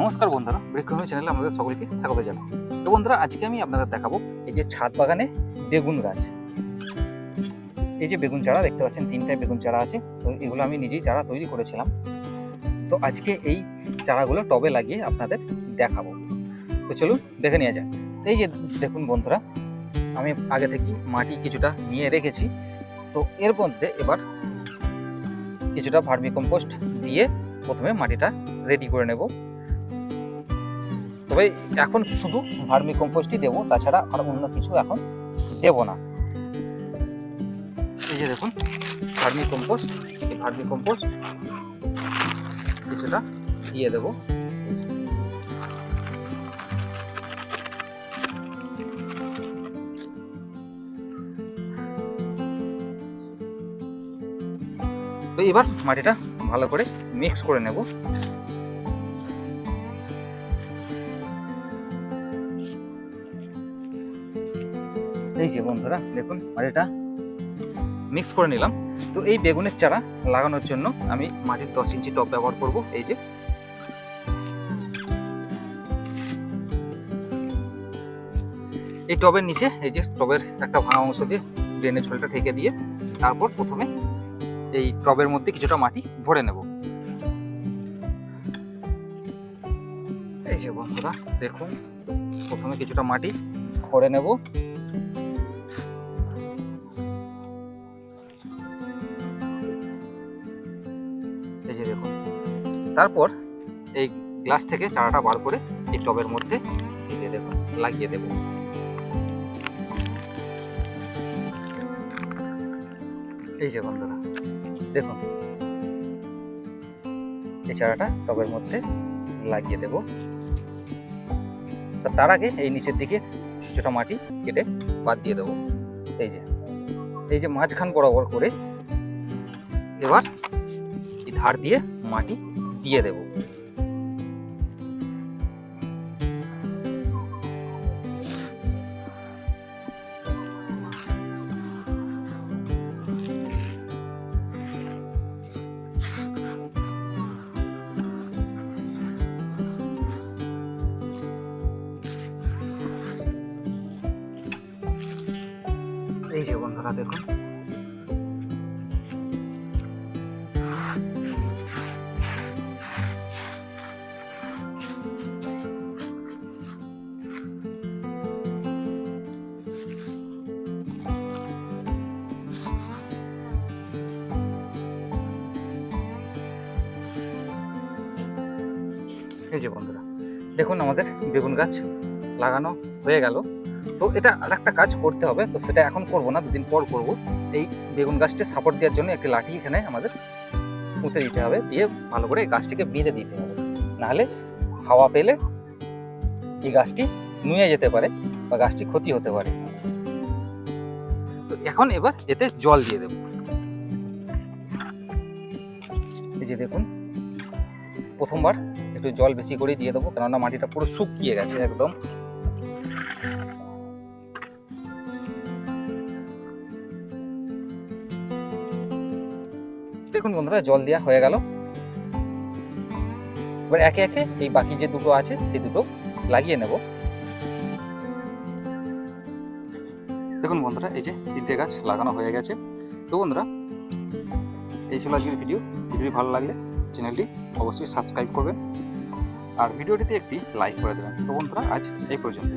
নমস্কার বন্ধুরা, বৃক্ষভূমি চ্যানেলে আমাদের সকলকে স্বাগত জানাই। তো বন্ধুরা, আজকে আমি আপনাদের দেখাবো এই যে ছাদ বাগানে বেগুন গাছ। এই যে বেগুন চারা, দেখতে পাচ্ছেন তিনটা বেগুন চারা আছে, তো এগুলো আমি নিজেই চারা তৈরি করেছিলাম। তো আজকে এই চারাগুলো টবে লাগিয়ে আপনাদের দেখাবো। তো চলুন, দেখে নিয়ে যাক। এই যে দেখুন বন্ধুরা, আমি আগে থেকে মাটি কিছুটা নিয়ে রেখেছি। তো এর মধ্যে এবার কিছুটা ভার্মি কম্পোস্ট দিয়ে প্রথমে মাটিটা রেডি করে নেব। তবে এখন শুধু ভার্মি কম্পোস্টই দেবো, তাছাড়া আর অন্য কিছু এখন দেব না। এই যে দেখুন, ভার্মি কম্পোস্ট এই ভার্মি কম্পোস্ট কিছুটা দিয়ে দেবো। তো এবার মাটিটা ভালো করে মিক্স করে নেব। এই যে বন্ধুরা, দেখুন মাটিটা মিক্স করে নিলাম। তো এই বেগুনের চারা লাগানোর জন্য আমি মাটির দশ ইঞ্চি টব ব্যবহার করব, এই যে। এই টবের নিচে, এই যে টবের একটা ভাঙা অংশ দিয়ে ড্রেনের ঝোলটা ঠেকে দিয়ে তারপর প্রথমে এই টবের মধ্যে কিছুটা মাটি ভরে নেব। এই যে বন্ধুরা, দেখুন, প্রথমে কিছুটা মাটি ভরে নেব। তারপর এই গ্লাস থেকে চারাটা বার করে এই টবের মধ্যে যে দেখুন লাগিয়ে দেব। এই যে বন্ধুরা, দেখুন। এই চারাটা টবের মধ্যে লাগিয়ে দেব। তার আগে এই নিচের দিকে কিছুটা মাটি কেটে বাদ দিয়ে দেবো। এই যে এই যে মাঝখান বরাবর করে এবার এই ধার দিয়ে মাটি দিয়ে দেব এই যে বন্ধুরা দেখুন এই যে বন্ধুরা, দেখুন আমাদের বেগুন গাছ লাগানো হয়ে গেল। তো এটা আর একটা কাজ করতে হবে, তো সেটা এখন করব না, দুদিন পর করব। এই বেগুন গাছটা সাপোর্ট দেওয়ার জন্য একটি লাঠি এখানে আমাদের পুঁতে দিতে হবে, দিয়ে ভালো করে গাছটিকে বেঁধে দিতে হবে। নাহলে হাওয়া পেলে এই গাছটি নুয়ে যেতে পারে বা গাছটি ক্ষতি হতে পারে। তো এখন এবার এতে জল দিয়ে দেব। এই যে দেখুন, প্রথমবার একটু জল বেশি করে দিয়ে দেবো, কেননা মাটিটা পুরো শুকিয়ে গেছে একদম। দেখুন বন্ধুরা, জল দেওয়া হয়ে গেল। এবার একে একে এই বাকি যে দুটো আছে, সেই দুটো লাগিয়ে নেব। দেখুন বন্ধুরা, এই যে তিনটে গাছ লাগানো হয়ে গেছে। তো বন্ধুরা, এই ছিল আজকের ভিডিও। ভিডিওটি ভালো লাগলে চ্যানেলটি অবশ্যই সাবস্ক্রাইব করবেন। আর ভিডিওটিতে একটি লাইক করে দেবেন। তো বন্ধুরা আজ এই পর্যন্ত